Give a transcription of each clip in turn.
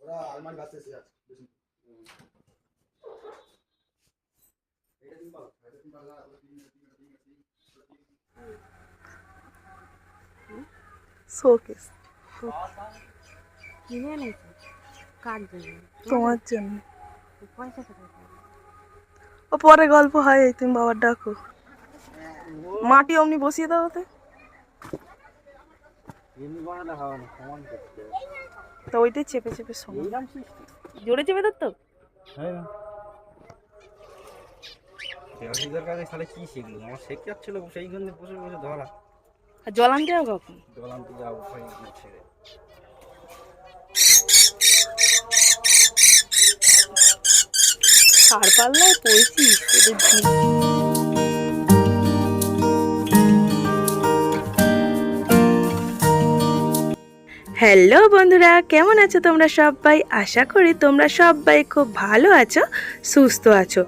ওরা আলমারি গাছে এসে আছে বেশি শোকেস কিনে এনেছি কার জন্য তোমার জন্য পয়সা কোথায় পাবো? ও পরে গল্প হয় এই তুমি বাবার ডাকো মাটি অমনি বসিয়ে দাও ওতে তো ওইটাই চেপে চেপে শোনো জোরে চেপে ধরতো আর জল আনতে যাও কখন? জল আনতে যাব ছেড়ে। কার পাল্লায় পড়েছিস? হ্যালো বন্ধুরা, কেমন আছো তোমরা সবাই? আশা করি তোমরা সবাই খুব ভালো আছো, সুস্থ আছো।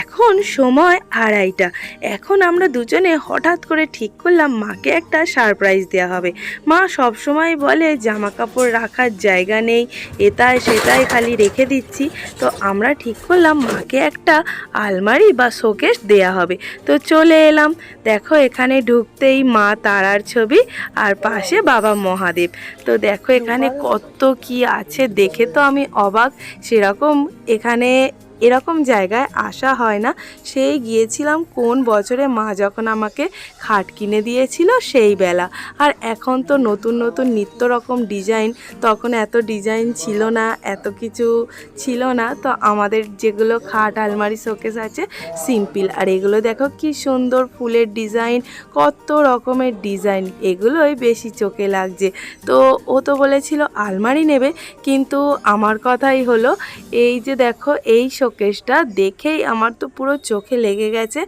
এখন সময় আড়াইটা। এখন আমরা দুজনে হঠাৎ করে ঠিক করলাম মাকে একটা সারপ্রাইজ দেওয়া হবে। মা সব সময় বলে জামা কাপড় রাখার জায়গা নেই এটায় সেটাই খালি রেখে দিচ্ছি। তো আমরা ঠিক করলাম মাকে একটা আলমারি বা শোকেস দেয়া হবে। তো চলে এলাম। দেখো এখানে ঢুকতেই মা তারার ছবি আর পাশে বাবা মহাদেব। তো দেখো এখানে কত কি আছে দেখে তো আমি অবাক। সেরকম এখানে এরকম জায়গায় আসা হয় না। সেই গিয়েছিলাম কোন বছরে মা যখন আমাকে খাট কিনে দিয়েছিল সেই বেলা। আর এখন তো নতুন নতুন নিত্য রকম ডিজাইন। তখন এত ডিজাইন ছিল না, এত কিছু ছিল না। তো আমাদের যেগুলো খাট, আলমারি, শোকেস আছে, সিম্পল। আর এগুলো দেখো কি সুন্দর ফুলের ডিজাইন, কত রকমের ডিজাইন। এগুলোই বেশি চোখে লাগছে। তো ও তো বলেছিল, আলমারি নেবে। কিন্তু আমার কথাই হলো, এই যে দেখো, এই শোকেসটা দেখেই আমার তো পুরো চোখে লেগে গেছে।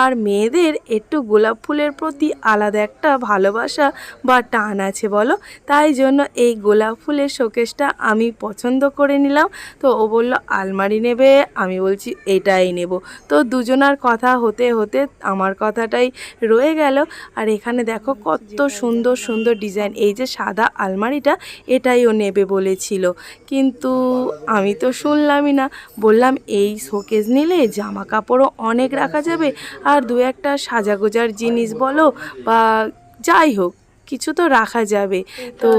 আর মেয়েদের একটু গোলাপ ফুলের প্রতি আলাদা একটা ভালোবাসা বা টান আছে বলো? তাই জন্য এই গোলাপ ফুলের শোকেসটা আমি পছন্দ করে নিলাম। তো ও বলল, আলমারি নেবে? আমি বলছি, এটাই নেব। তো দুজনার কথা হতে হতে আমার কথাটাই রয়ে গেল। আর এখানে দেখো কত সুন্দর সুন্দর ডিজাইন। এই যে সাদা আলমারিটা, এটাই ও নেবে বলেছিল। কিন্তু আমি তো শুনলামই না। বললাম এই শোকেস নিলে জামা কাপড়ও অনেক রাখা যাবে। আর দু একটা সাজাগোজার জিনিস বলো বা যাই হোক, কিছু তো রাখা যাবে। তো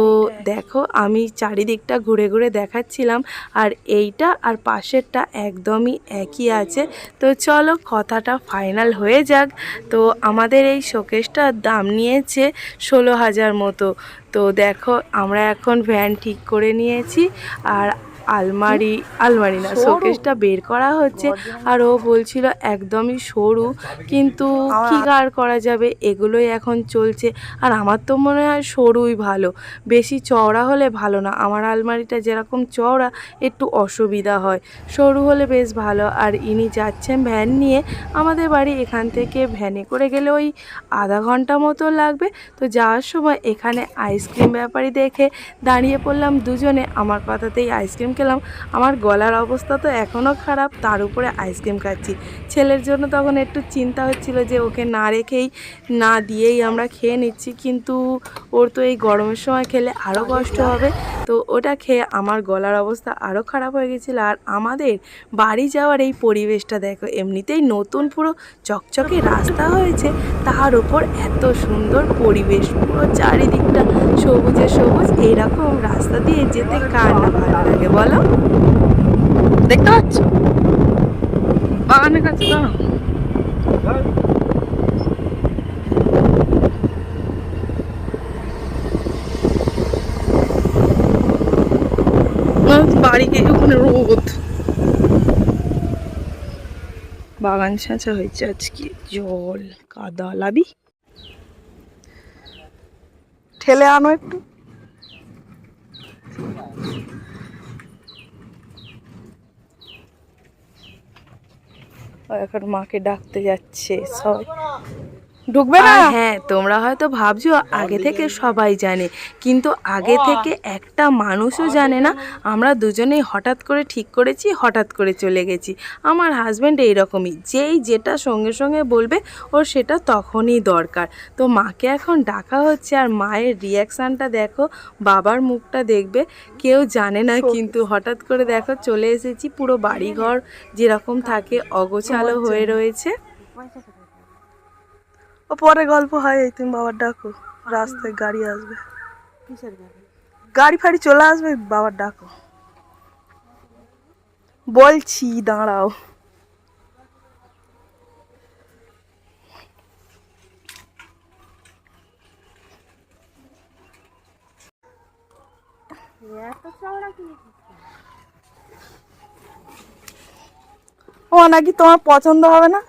দেখো, আমি চারিদিকটা ঘুরে ঘুরে দেখাচ্ছিলাম আর এইটা আর পাশেরটা একদমই একই আছে। তো চলো, কথাটা ফাইনাল হয়ে যাক। তো আমাদের এই শোকেসটার দাম নিয়েছে ষোলো হাজার মতো। তো দেখো, আমরা এখন ভ্যান ঠিক করে নিয়েছি। আর আলমারি আলমারি না শোকেসটা বের করা হচ্ছে আর ও বলছিল একদমই সরু কিন্তু কী আর করা যাবে এগুলোই এখন চলছে। আর আমার তো মনে হয় সরুই ভালো বেশি চওড়া হলে ভালো না। আমার আলমারিটা যেরকম চওড়া একটু অসুবিধা হয়। সরু হলে বেশ ভালো। আর ইনি যাচ্ছেন ভ্যান নিয়ে আমাদের বাড়ি এখান থেকে ভ্যানে করে গেলে ওই আধা ঘণ্টা মতো লাগবে। তো যাওয়ার সময় এখানে আইসক্রিম ব্যাপারী দেখে দাঁড়িয়ে পড়লাম দুজনে। আমার কথাতেই আইসক্রিম খেলাম। আমার গলার অবস্থা তো এখনও খারাপ, তার উপরে আইসক্রিম খাচ্ছি। ছেলের জন্য তখন একটু চিন্তা হচ্ছিল যে ওকে না রেখেই, না দিয়েই আমরা খেয়ে নিচ্ছি। কিন্তু ওর তো এই গরমের সময় খেলে আরও কষ্ট হবে। তো ওটা খেয়ে আমার গলার অবস্থা আরও খারাপ হয়ে গেছিল। আর আমাদের বাড়ি যাওয়ার এই পরিবেশটা দেখো, এমনিতেই নতুন পুরো চকচকে রাস্তা হয়েছে। তার উপর এত সুন্দর পরিবেশ, পুরো চারিদিকটা সবুজে সবুজ এইরকম রাস্তা দিয়ে যেতে কার না ভালো লাগে বলো? দেখতে পাচ্ছ? বাগানের কাছে ওখানে রোদ। বাগান সাঁচা হয়েছে আজকে, জল, কাদা, লাবি। ঠেলে আনো একটু। এখন মাকে ডাকতে যাচ্ছে সবাই। ঢুকবে না? হ্যাঁ তোমরা হয়তো ভাবছ আগে থেকে সবাই জানে কিন্তু আগে থেকে একটা মানুষও জানে না আমরা দুজনেই হঠাৎ করে ঠিক করেছি হঠাৎ করে চলে গেছি। আমার হাজব্যান্ড এইরকমই যেই যেটা সঙ্গে সঙ্গে বলবে ওর সেটা তখনই দরকার। তো মাকে এখন ডাকা হচ্ছে আর মায়ের রিয়াকশানটা দেখো বাবার মুখটা দেখবে কেউ জানে না কিন্তু হঠাৎ করে দেখো চলে এসেছি পুরো বাড়িঘর যেরকম থাকে অগোছালো হয়ে রয়েছে? ও পরে গল্প হয় এই তুমি বাবার ডাকো রাস্তায় গাড়ি আসবে। কিসের গাড়ি? গাড়ি ফাড়ি চলে আসবে বাবার ডাকো। বলছি দাঁড়াও। ও নাকি তোমার পছন্দ হবে না?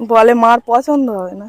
বলে মার পছন্দ হবে না।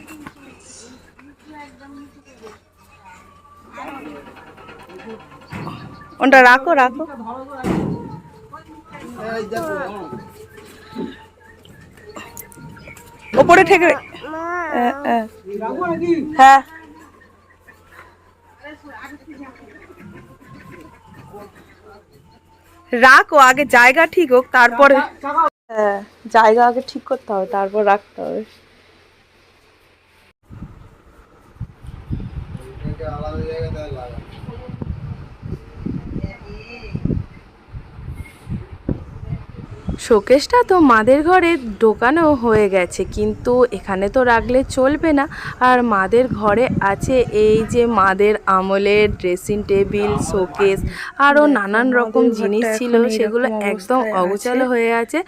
ওটা রাখো রাখো। ওপরে ঠেকে হ্যাঁ, রাখো আগে জায়গা ঠিক হোক তারপরে হ্যাঁ জায়গা আগে ঠিক করতে হবে তারপর রাখতে হবে। আলাদা শোকেসটা তো মাদের ঘরে ঢোকানো হয়ে গেছে কিন্তু এখানে তো রাখলে চলবে না। আর মাদের ঘরে আছে এই যে মাদের আমলের ড্রেসিং টেবিল শোকেস আরও নানান রকম জিনিস ছিল সেগুলো একদম অগোছালো হয়ে আছে।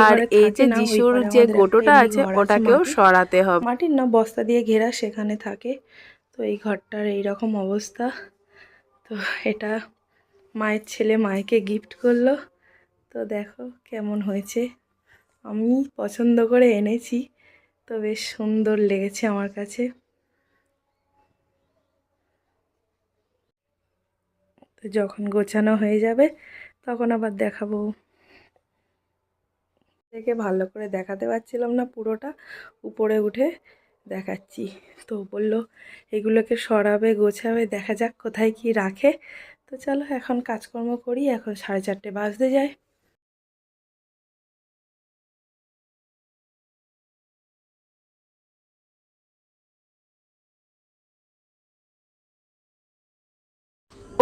আর এই যে যিশুর যে গোটোটা আছে ওটাকেও সরাতে হবে। মাটির না বস্তা দিয়ে ঘেরা সেখানে থাকে। তো এই ঘরটার এই রকম অবস্থা। তো এটা মায়ের ছেলে মায়েকে গিফট করল। তো দেখো কেমন হয়েছে। আমি পছন্দ করে এনেছি, তো বেশ সুন্দর লেগেছে আমার কাছে। তো যখন গোছানো হয়ে যাবে, তখন আবার দেখাবো। দেখে ভালো করে দেখাতে পারছিলাম না পুরোটা, উপরে উঠে দেখাচ্ছি। তো বলল, এগুলোকে সরাবে, গোছাবে, দেখা যাক কোথায় কি রাখে। তো চলো এখন কাজকর্ম করি, এখন সাড়ে চারটে বাজতে যায়।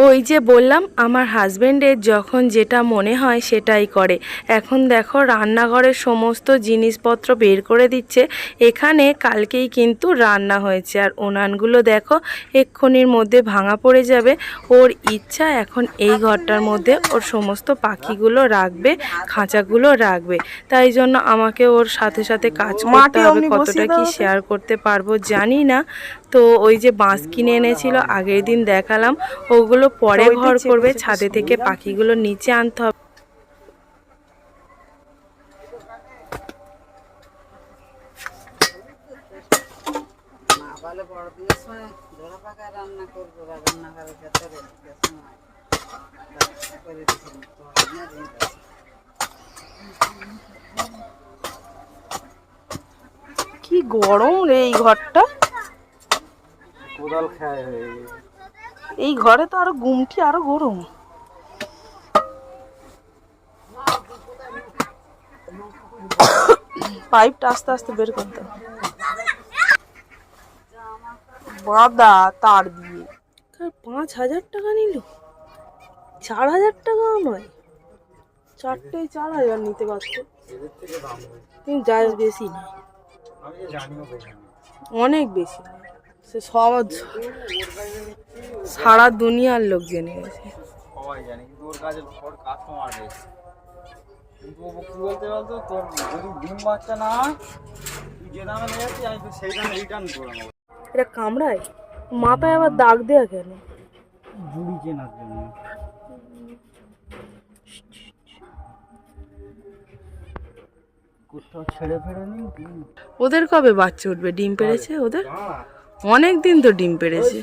ওই যে বললাম আমার হাজবেন্ডের যখন যেটা মনে হয় সেটাই করে। এখন দেখো রান্নাঘরের সমস্ত জিনিসপত্র বের করে দিচ্ছে। এখানে কালকেই কিন্তু রান্না হয়েছে। আর উনানগুলো দেখো এক্ষুনির মধ্যে ভাঙা পড়ে যাবে। ওর ইচ্ছা এখন এই ঘরটার মধ্যে ওর সমস্ত পাখিগুলো রাখবে খাঁচাগুলো রাখবে। তাই জন্য আমাকে ওর সাথে সাথে কাজ করতে হবে কতটা কি শেয়ার করতে পারব জানি না। তো ওই যে বাঁশ কিনে এনেছিল আগের দিন দেখালাম। ওগুলো পরে ঘর করবে ছাদে থেকে পাখিগুলো নিচে আনতে হবে। রান্না করব ভেতরে করে কি গরম রে এই ঘরটা। কোদাল খায়। এই ঘরে তো আরও গুমটি আরও গরম। পাইপটা আস্তে আস্তে বের করতে। বাঁধা তার দিয়ে। পাঁচ হাজার টাকা নিল। চার হাজার টাকাও নয় চারটে চার হাজার নিতে পারতো। কিন্তু যাই বেশি না অনেক বেশি সে সব সারা দুনিয়ার লোক জেনে গেছে। সবাই জানে কিন্তু ওর কাছে ওর কাস্টমার রয়েছে। কিন্তু ও কি বলতে বলতো তোর যদি ডিম বাচ্চা না তুই যে দামে নিয়ে যাচ্ছিস আমি তো সেই দামে রিটার্ন করে নেব। এটা কামড়ায়? মাথায় আবার দাগ দেয়া কেন? জুড়ি কেনার জন্য। কোথাও ছেড়ে ফেড়ে ওদের কবে বাচ্চা উঠবে? ডিম পেড়েছে ওদের? অনেক দিন তো ডিম পেড়েছে।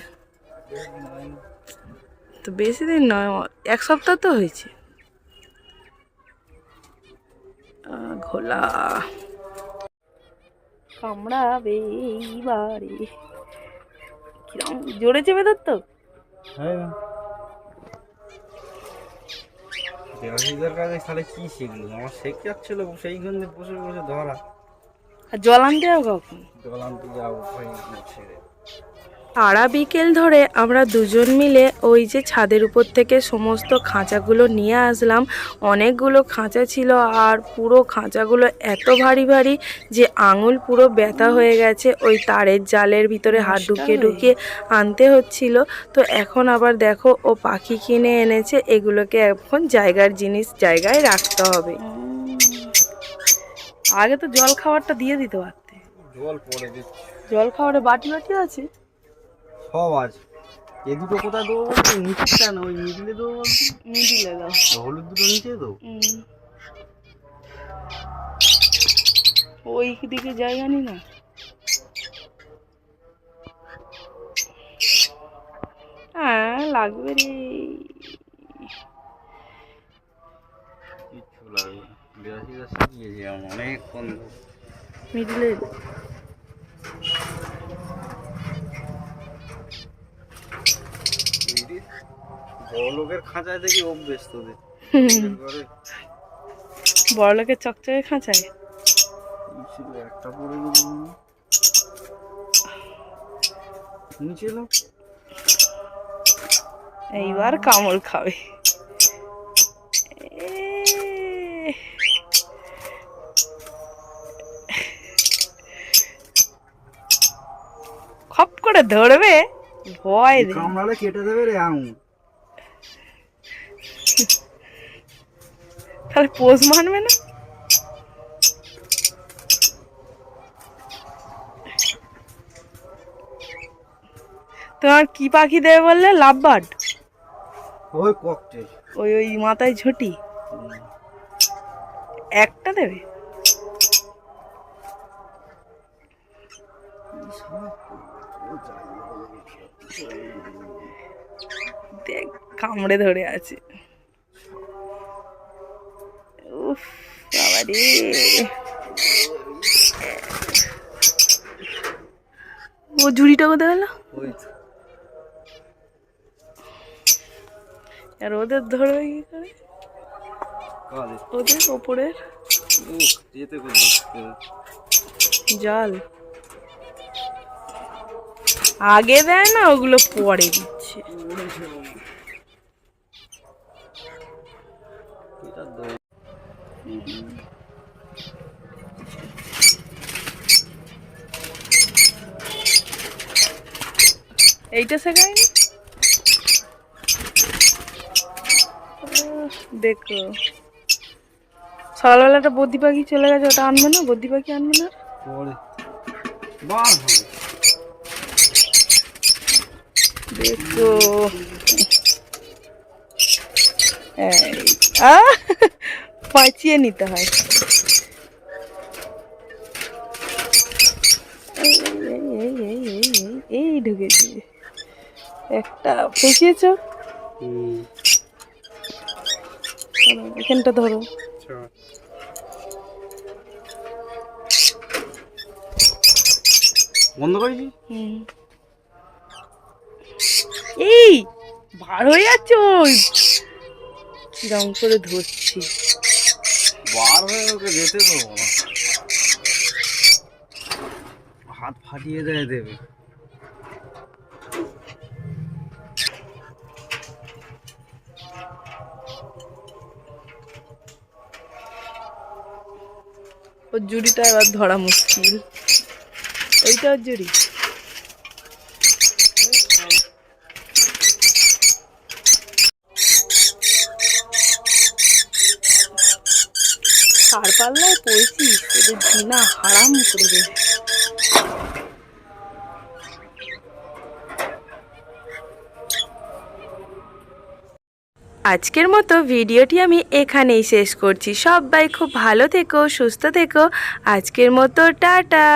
তো বেশি দিন নয়, এক সপ্তাহ তো হয়েছে। ঘোলা। কামড়াবে এইবারে কিরম জোরে চেপে ধর তো হ্যাঁ। দেবাশীদের কাছে তাহলে কি শিখলো? আমার শেখতে যাচ্ছিল, সেই গন্ধে বসে বসে ধরা। জল আনতে যাও কখন? জল আনতে সারা বিকেল ধরে আমরা দুজন মিলে ওই যে ছাদের উপর থেকে সমস্ত খাঁচাগুলো নিয়ে আসলাম। অনেকগুলো খাঁচা ছিল আর পুরো খাঁচাগুলো এত ভারী ভারী যে আঙুল পুরো ব্যথা হয়ে গেছে। ওই তারের জালের ভিতরে হাত ঢুকিয়ে ঢুকিয়ে আনতে হচ্ছিল। তো এখন আবার দেখো ও পাখি কিনে এনেছে। এগুলোকে এখন জায়গার জিনিস জায়গায় রাখতে হবে। আগে তো জল খাবারটা দিয়ে দিতে পারতে। জল পড়ে দিচ্ছে। জল খাবারে বাটি বাটি আছে? সব আছে। এ দুটো কোথায় দেবো বলতো? নিচেটা না ওই মিডিলে দেবো বলতো? মিডিলে দাও। হলুদ দুটো নিচে দেবো। ওই দিকে জায়গা নি না? হ্যাঁ লাগবে রে। কিচ্ছু লাগবে অনেকক্ষণ। মিডিলে। লোকের খাঁচায় দেখি অভ্যেস তোদের চকচকে খাঁচায়? একটা পরে গেল নিচে এইবার কামড় খাবে। করে ধরবে? ভয় কামড়ালে কেটে দেবে রে আঙুল। তাহলে পোষ মানবে না? তোমার কি পাখি দেবে বললে? লাভ বার্ড ওই ককটেল ওই ওই মাথায় ঝুঁটি। একটা দেবে? দেখ কামড়ে ধরে আছে। উফ বাবা রে। ও ঝুড়িটা কোথায় গেল? আর ওদের ধরবে কি করে? ওদের ওপরের? জাল। আগে দেয় না ওগুলো পরে। দিচ্ছে। এইটা শেখায়নি দেখো। বদ্যি পাখি চলে গেছে, ওটা আনবে না? বদ্যি পাখি আনবে না? আহ, পাঁচিয়ে নিতে হয়। এই, এই, এই, এই, এই, এই, এই একটা ফেঁসিয়েছ? এখানটা ধরো। আচ্ছা। বন্ধ করেছি হুম। এই বার হয়ে যাচ্ছ কিরম করে ধরছি। বার হয়ে ওকে যেতে দেবো হাত ফাটিয়ে দেয় দেবে। ওর জুড়িটা এবার ধরা মুশকিল। এইটা ওর জুড়ি। কার পাল্লায় পড়েছিস তোদের জিনা হারাম করে আজকের মতো ভিডিওটি আমি এখানেই শেষ করছি। সবাই খুব ভালো থেকো, সুস্থ থেকো। আজকের মতো টাটা।